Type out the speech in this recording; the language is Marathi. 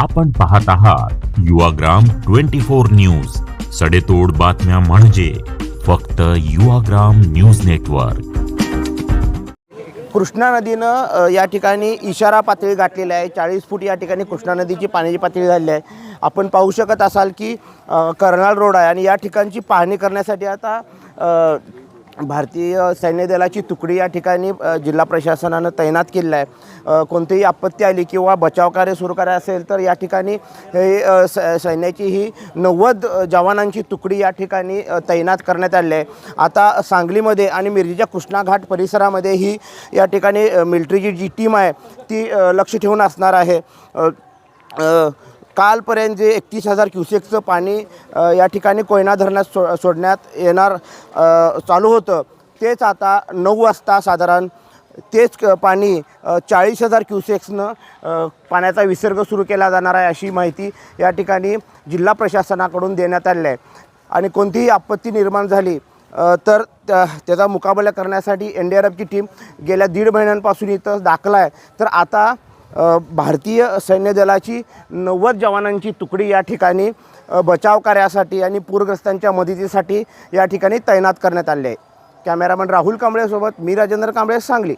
आपण पाहत आहात युवाग्राम ट्वेंटी फोर न्यूज. सडेतोड बातम्या म्हणजे फक्त युवाग्राम न्यूज नेटवर्क. कृष्णा नदीनं या ठिकाणी इशारा पातळी गाठलेली आहे. चाळीस फूट या ठिकाणी कृष्णा नदीची पाण्याची पातळी झालेली आहे. आपण पाहू शकत असाल की कर्नाळ रोड आहे आणि या ठिकाणची पाहणी करण्यासाठी आता भारतीय सैन्य दलाची तुकडी या ठिकाणी जिल्हा प्रशासनानं तैनात केलेलं आहे. कोणतीही आपत्ती आली किंवा बचाव कार्य सुरू करायचं असेल तर या ठिकाणी हे स सैन्याची ही नव्वद जवानांची तुकडी या ठिकाणी तैनात करण्यात आली आहे. आता सांगलीमध्ये आणि मिरजेच्या कृष्णाघाट परिसरामध्ये ही या ठिकाणी अ, मिलिटरीची जी टीम आहे ती लक्ष ठेवून असणार आहे. कालपर्यंत जे एकतीस हजार क्युसेकचं पाणी या ठिकाणी कोयना धरणात सो सोडण्यात येणार चालू होतं. तेच आता नऊ वाजता साधारण तेच क- पाणी चाळीस हजार क्युसेक्सनं पाण्याचा विसर्ग सुरू केला जाणार आहे अशी माहिती या ठिकाणी जिल्हा प्रशासनाकडून देण्यात आली आहे. आणि कोणतीही आपत्ती निर्माण झाली तर त्या त्याचा मुकाबला करण्यासाठी एन डी आर एफची टीम गेल्या दीड महिन्यांपासून इथं दाखला आहे. तर आता भारतीय सैन्य दलाची नव्वद जवानांची तुकडी या ठिकाणी बचाव कार्यासाठी आणि पूरग्रस्तांच्या मदतीसाठी या ठिकाणी तैनात करण्यात आली. आहे कॅमेरामन राहुल कांबळेसोबत मी राजेंद्र कांबळे सांगली.